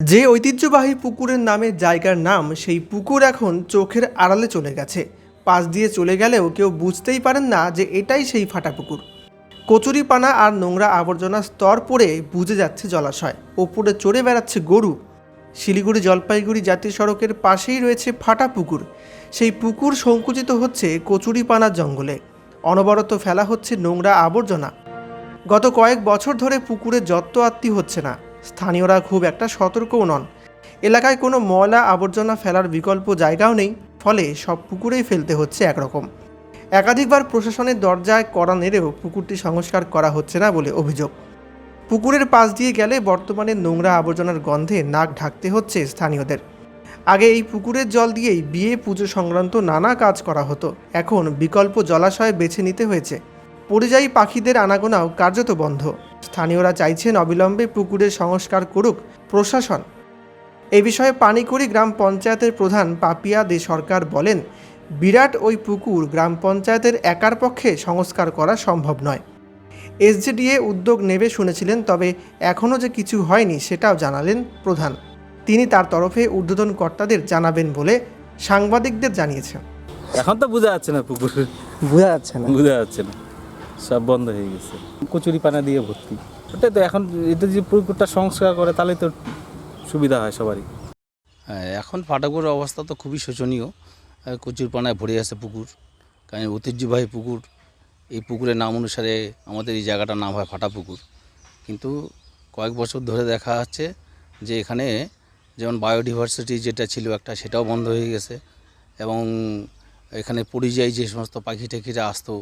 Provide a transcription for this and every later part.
যে ঐতিহ্যবাহী পুকুরের নামে জায়গার নাম, সেই পুকুর এখন চোখের আড়ালে চলে গেছে। পাশ দিয়ে চলে গেলেও কেউ বুঝতেই পারেন না যে এটাই সেই ফাটা পুকুর। কচুরিপানা আর নোংরা আবর্জনা স্তর পড়ে বুঝে যাচ্ছে জলাশয়। ওপরে চড়ে বেড়াচ্ছে গরু। শিলিগুড়ি জলপাইগুড়ি জাতীয় সড়কের পাশেই রয়েছে ফাটা পুকুর। সেই পুকুর সংকুচিত হচ্ছে কচুরিপানার জঙ্গলে। অনবরত ফেলা হচ্ছে নোংরা আবর্জনা। গত কয়েক বছর ধরে পুকুরে যত্ত আত্মি হচ্ছে না। স্থানীয়রা খুব একটা সতর্কও নন। এলাকায় কোনো ময়লা আবর্জনা ফেলার বিকল্প জায়গাও নেই, ফলে সব পুকুরেই ফেলতে হচ্ছে একরকম। একাধিকবার প্রশাসনের দরজায় কড়া নেড়েও পুকুরটি সংস্কার করা হচ্ছে না বলে অভিযোগ। পুকুরের পাশ দিয়ে গেলে বর্তমানে নোংরা আবর্জনার গন্ধে নাক ঢাকতে হচ্ছে স্থানীয়দের। আগে এই পুকুরের জল দিয়েই বিয়ে, পুজো সংক্রান্ত নানা কাজ করা হতো। এখন বিকল্প জলাশয় বেছে নিতে হয়েছে। পরিযায়ী পাখিদের আনাগোনাও কার্যত বন্ধ। স্থানীয়রা চাইছেন অবিলম্বে পুকুরের সংস্কার করুক প্রশাসন। এ বিষয়ে পানিকুড়ি গ্রাম পঞ্চায়েতের প্রধান পাপিয়া দে সরকার বলেন বিরাট ওই পুকুর গ্রাম পঞ্চায়েতের একার পক্ষে সংস্কার করা সম্ভব নয়। এসজেডিএ উদ্যোগ নেবে শুনেছিলেন তবে এখনও যে কিছু হয়নি সেটাও জানালেন প্রধান। তিনি তার তরফে ঊর্ধ্বতন কর্তাদের জানাবেন বলে সাংবাদিকদের জানিয়েছেন। এখন তো বোঝা যাচ্ছে না পুকুর। বোঝা যাচ্ছে না। বোঝা যাচ্ছে না। সব বন্ধ হয়ে গেছে। কচুরি পানা দিয়ে ভর্তি। ওটাই তো এখন এটা যে পুকুরটা সংস্কার করে, তাহলে তো সুবিধা হয় সবারই। হ্যাঁ এখন ফাটাকুর অবস্থা তো খুবই শোচনীয়। কচুর পানায় ভরে আছে পুকুর, কারণ ঐতিহ্যবাহী পুকুর, এই পুকুরের নাম অনুসারে আমাদের এই জায়গাটার নাম হয় ফাটা পুকুর। কিন্তু কয়েক বছর ধরে দেখা যাচ্ছে যে এখানে যেমন বায়োডিভার্সিটি যেটা ছিল একটা, সেটাও বন্ধ হয়ে গেছে। এবং এখানে পরিযায়ী যে সমস্ত পাখি টাখিরা আসতো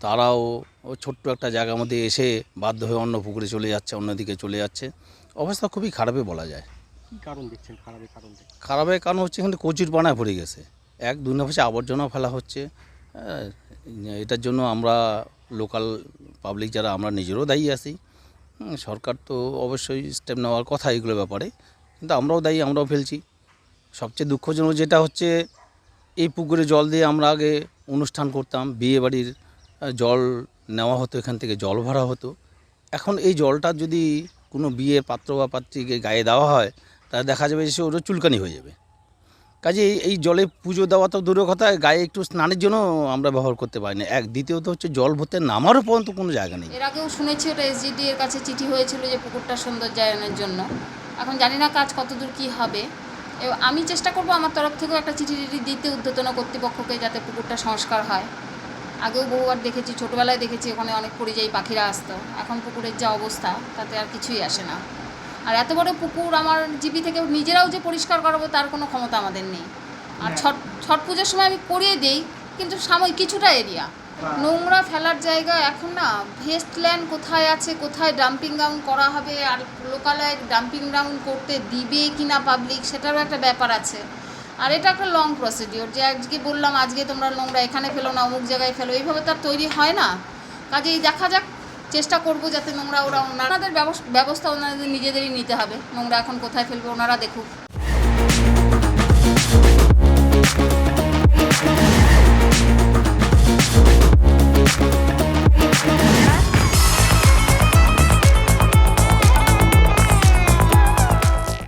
তারাও ও ছোট্ট একটা জায়গার মধ্যে এসে বাধ্য হয়ে অন্য পুকুরে চলে যাচ্ছে অন্যদিকে চলে যাচ্ছে। অবস্থা খুবই খারাপই বলা যায়। কারণ দেখছেন? খারাপের কারণ? খারাপের কারণ হচ্ছে এখানে কচুর পানায় ভরে গেছে। এক দুই নম্বর আবর্জনা ফেলা হচ্ছে। আহ, এটার জন্য আমরা লোকাল পাবলিক যারা আমরা নিজেরও দায়ী আছি। সরকার তো অবশ্যই স্টেপ নেওয়ার কথা এগুলো ব্যাপারে। কিন্তু আমরাও দায়ী আমরাও ফেলছি। সবচেয়ে দুঃখজনক যেটা হচ্ছে এই পুকুরে জল দিয়ে আমরা আগে অনুষ্ঠান করতাম বিয়ে বাড়ির জল নেওয়া হতো, এখান থেকে জল ভরা হতো। এখন এই জলটা যদি কোনো বিয়ের পাত্র বা পাত্রীকে গায়ে দেওয়া হয়, তাহলে দেখা যাবে যে সে ওটা চুলকানি হয়ে যাবে। কাজে এই- জলে পুজো দেওয়া তো দূরের কথা, গায়ে একটু স্নানের জন্য আমরা ব্যবহার করতে পারি না। এক, দ্বিতীয়ত হচ্ছে জল ভরতে নামারও পর্যন্ত কোনো জায়গা নেই। এর আগেও শুনেছি ওটা এসজিডি এর কাছে চিঠি হয়েছিল যে পুকুরটা সৌন্দর্যায়নের জন্য। এখন জানি না কাজ কতদূর কী হবে। আমি চেষ্টা করব আমার তরফ থেকেও একটা চিঠি দিতে উদ্যতন কর্তৃপক্ষকে যাতে পুকুরটা সংস্কার হয়। আগেও বহুবার দেখেছি ছোটোবেলায় দেখেছি ওখানে অনেক পরিযায়ী পাখিরা আসতো। এখন পুকুরের যা অবস্থা তাতে আর কিছুই আসে না। আর এত বড় পুকুর আমার জিপি থেকে নিজেরাও যে পরিষ্কার করাবো তার কোনো ক্ষমতা আমাদের নেই। আর ছট ছট পুজোর সময় আমি করিয়ে দিই কিন্তু সাময়িক কিছুটা এরিয়া। নোংরা ফেলার জায়গা এখন না ভেস্টল্যান্ড কোথায় আছে কোথায় ডাম্পিং গ্রাউন্ড করা হবে আর লোকালয়ে ডাম্পিং গ্রাউন্ড করতে দিবে কি না পাবলিক সেটারও একটা ব্যাপার আছে। আর এটা একটা লং প্রসিডিওর যে আজকে বললাম, আজকে তোমরা নোংরা এখানে ফেলো না, অমুক জায়গায় ফেলো, এইভাবে তার তৈরি হয় না। কাজেই দেখা যাক, চেষ্টা করব যাতে নোংরা ওরা ওনাদের ব্যবস্থা ওনাদের নিজেদেরই নিতে হবে। নোংরা এখন কোথায় ফেলবে ওনারা দেখুক।